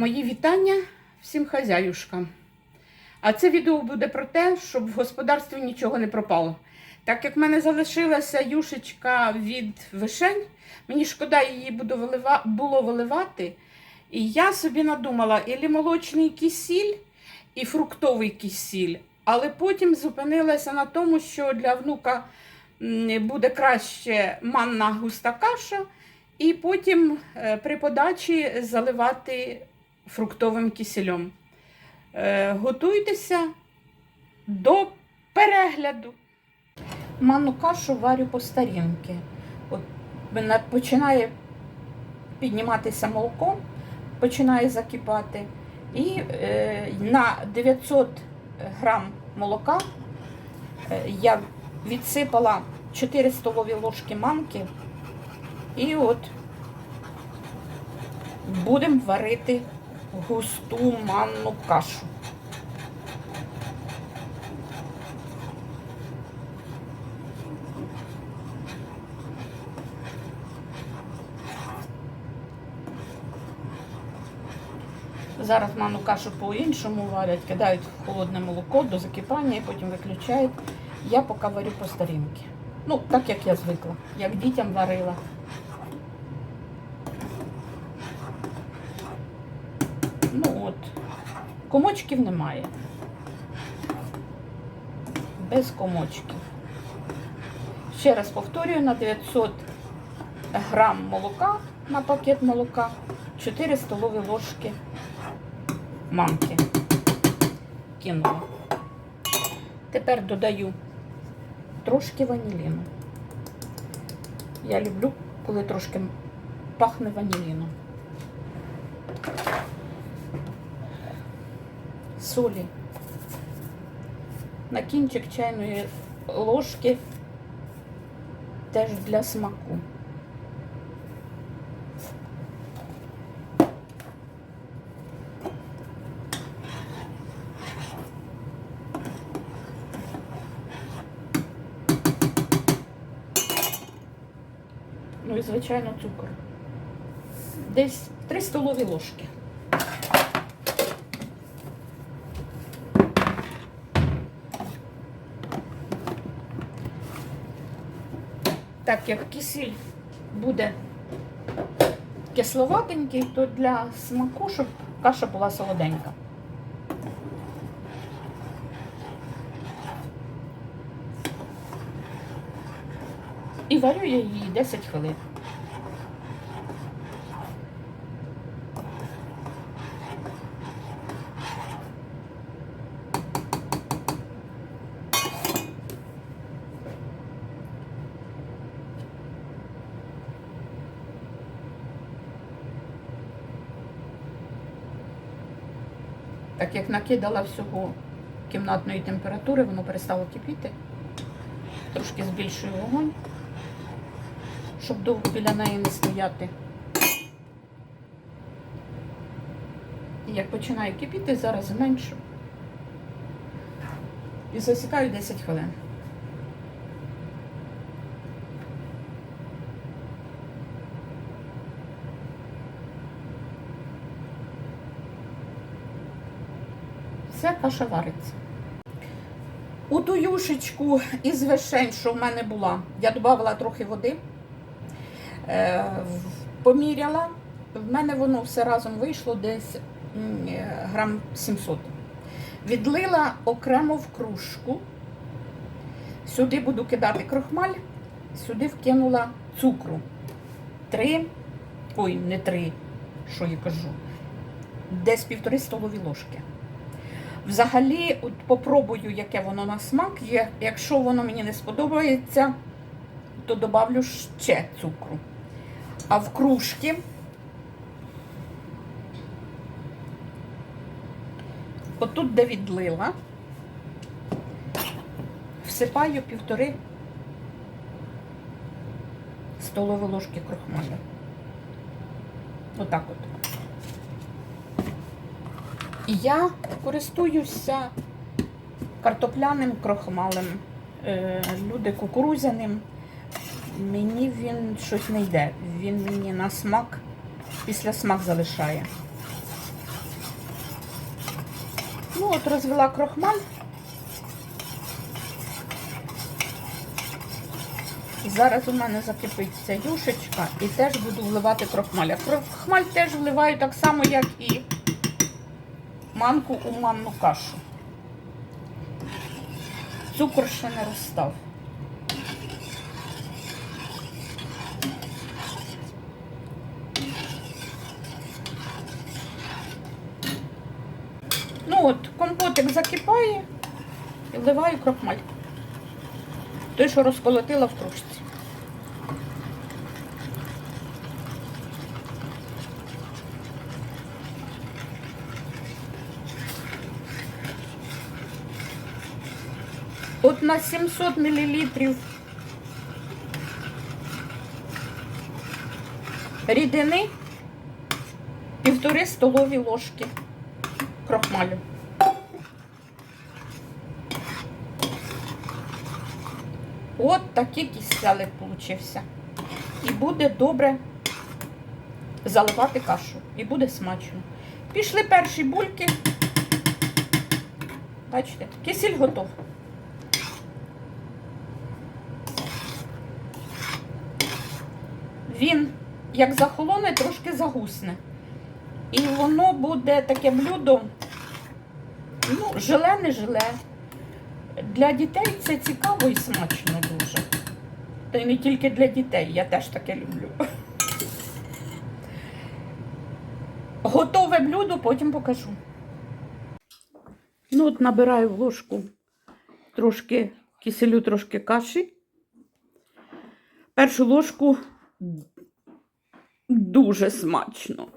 Мої вітання всім хазяюшкам. А це відео буде про те, щоб в господарстві нічого не пропало. Так як в мене залишилася юшечка від вишень, мені шкода її було виливати. І я собі надумала і молочний кисіль, і фруктовий кисіль. Але потім зупинилася на тому, що для внука буде краще манна густа каша, і потім е, при подачі заливати фруктовим кисельом. Е, Готуйтеся до перегляду. Манну кашу варю по старінки. От починає підніматися молоко, починає закипати. І е, на 900 грам молока е, я відсипала 4 столові ложки манки. І от будемо варити густу манну кашу. Зараз манну кашу по-іншому варять, кидають в холодне молоко до закипання і потім виключають. Я поки варю по старінки. Ну, так як я звикла, як дітям варила. Ну от, комочків немає. Без комочків. Ще раз повторюю, на 900 грам молока на пакет молока 4 столові ложки манки кинула. Тепер додаю трошки ваніліну. Я люблю, коли трошки пахне ваніліном. Солі. На кінчик чайної ложки теж для смаку. Ну і, звичайно, цукор. Десь 3 столові ложки. Так як кисіль буде кисловатенький, то для смаку, щоб каша була солоденька. І варю я її 10 хвилин. Так як накидала всього кімнатної температури, воно перестало кипіти. Трошки збільшую вогонь, щоб довго біля неї не стояти. І як починає кипіти, зараз зменшу. І засікаю 10 хвилин. Все, каша вариться. У ту юшечку із вишень, що в мене була, я додавала трохи води, е, поміряла. В мене воно все разом вийшло десь е, грам 700. Відлила окремо в кружку. Сюди буду кидати крохмаль, сюди вкинула цукру. Три, ой, не три, що я кажу, десь півтори столові ложки. Взагалі, от попробую, яке воно на смак. Є- Якщо воно мені не сподобається, то додавлю ще цукру. А в кружки отут, де відлила, всипаю півтори столові ложки крохмалю. Отак от. І я користуюся картопляним крохмалем, е, люди кукурузяним. Мені він щось не йде. Він мені на смак, після смак залишає. Ну, от розвела крохмаль. Зараз у мене закипиться юшечка і теж буду вливати крохмаль. Крохмаль теж вливаю так само, як і манку у манну кашу. Цукор ще не розстав. Ну от, компотик закипає і вливаю крохмаль. Той, що розколотила в кружці. От на 700 мл рідини півтори столові ложки крохмалю. От такий киселик получився. І буде добре заливати кашу. І буде смачно. Пішли перші бульки. Бачите, кисель готов. Він, як захолоне, трошки загусне. І воно буде таке блюдо, ну, желе не желе. Для дітей це цікаво і смачно дуже. Та й не тільки для дітей, я теж таке люблю. Готове блюдо, потім покажу. Ну, от набираю в ложку трошки киселю, трошки каші. Першу ложку дуже смачно.